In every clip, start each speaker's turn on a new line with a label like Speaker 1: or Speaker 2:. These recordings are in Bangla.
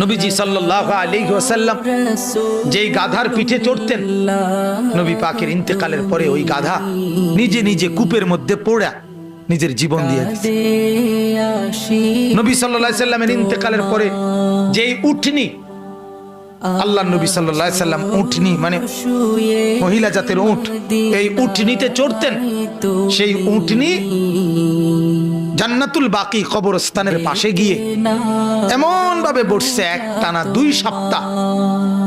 Speaker 1: নবীজি সাল্লাল্লাহু আলাইহি ওয়াসাল্লাম যেই গাধার পিঠে চড়তেন, নবী ইন্তেকালের পরে ওই গাধা নিজে নিজে কূপের মধ্যে নিজের জীবন দিয়ে নবী ইন্তেকালের পরে যেই উঠনি, আল্লাহ নবী সাল্লাম উঠনি মানে মহিলা জাতের উট এই উঠনিতে চড়তেন, সেই উঠনি জান্নাতুল বাকি কবরস্থানের পাশে গিয়ে এমন ভাবে বসছে এক টানা দুই সপ্তাহ।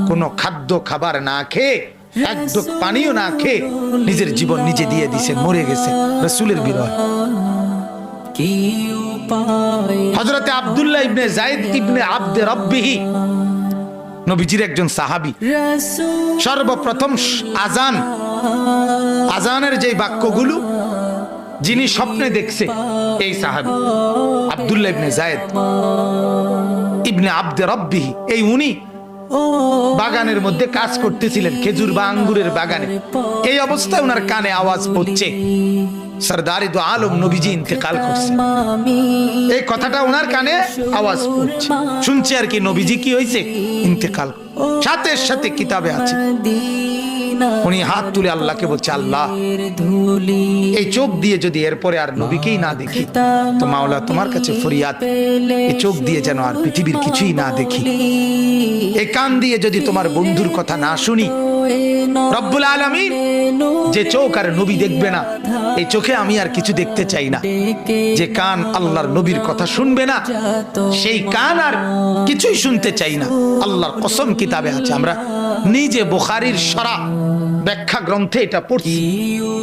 Speaker 1: কোনো খাদ্য খাবার না খেয়ে এক ঢোক পানিও না খেয়ে নিজের জীবন নিজে দিয়ে দিছে মরে গেছে রসুলের
Speaker 2: উপায়
Speaker 1: হজরতে আব্দুল্লাহ ইবনে জায়েদ ইবনে আব্দে রব্বিহি নবীজির একজন সাহাবী। সর্বপ্রথম আজান আজানের যে বাক্যগুলো যিনি স্বপ্নে দেখছে, এই সাহাবী, আব্দুল্লাহ ইবনে জায়েদ ইবনে আব্দে রব্বিহি, এই উনি বাগানের মধ্যে কাজ করতেছিলেন, খেজুর বা আঙ্গুরের বাগানে। এই অবস্থায় ওনার কানে আওয়াজ পড়ছে, সরদারি দো আলম নবীজি ইন্তেকাল করছে। এই কথাটা ওনার কানে আওয়াজ পড়ছে। শুনছে আর কি, নবীজি কি হয়েছে ইন্তেকাল। সাথে সাথে কিতাবে আছে। উনি হাত তুলে আল্লাহকে বলছে আল্লাহ এই চোখ দিয়ে যদি এরপরে আর নবীকেই না দেখি তো মাওলা তোমার কাছে ফরিয়াদ এই চোখ দিয়ে যেন আর পৃথিবীর কিছুই না দেখি। এই কান দিয়ে যদি তোমার বন্ধুর কথা না শুনি রব্বুল আলামিন যে চোখ আর নবী দেখবে না এই চোখে আমি আর কিছু দেখতে চাই না। যে কান আল্লাহর নবীর কথা শুনবে না সেই কান আর কিছুই শুনতে চাই না। আল্লাহর কসম কিতাবে আছে আমরা নিজে বোখারির সরা ব্যাখ্যা গ্রন্থে এটা পড়ছি।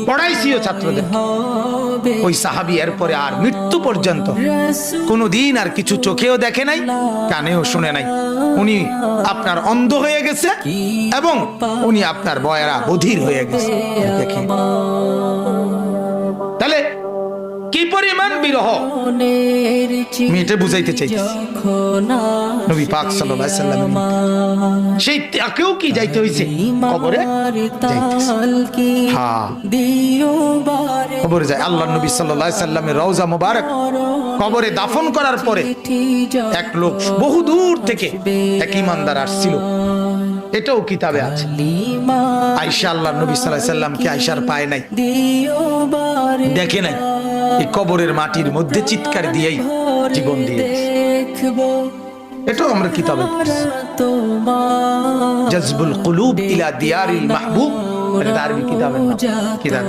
Speaker 1: পড়াইছিও ছাত্রদের। ওই সাহাবি এরপরে আর মৃত্যু পর্যন্ত কোনো দিন আর কিছু চোখেও দেখে নাই, কানেও শুনে নাই। উনি আপনার অন্ধ হয়ে গেছে এবং উনি আপনার বয়রা বধির হয়ে গেছে। দেখে কি বিরহ। এটা বুঝাইতে চাইতেছি। নবী পাক সাল্লাল্লাহু আলাইহি সাল্লামের সেই তাকেও কি যাইতে হইছে? কবরে? হ্যাঁ কবরে যায় আল্লাহ নবী সাল্লাল্লাহু আলাইহি সাল্লামের রওজা মুবারক। কবরে দাফন করার পরে এক লোক বহু দূর থেকে এক ইমানদার আসছিল। এটাও কিতাবে আছে। আয়েশা আল্লাহ নবী আলাইহি সাল্লামকে আয়েশার পায় নাই। দেখে নাই। এই কবরের মাটির মধ্যে চিৎকার দিয়েই জীবন দিয়ে এটাও আমরা কিতাবে জজবুল কুলুব ইলা দিয়ারিল মাহবুব, এটা আরবি কিতাবের নাম। কিতাব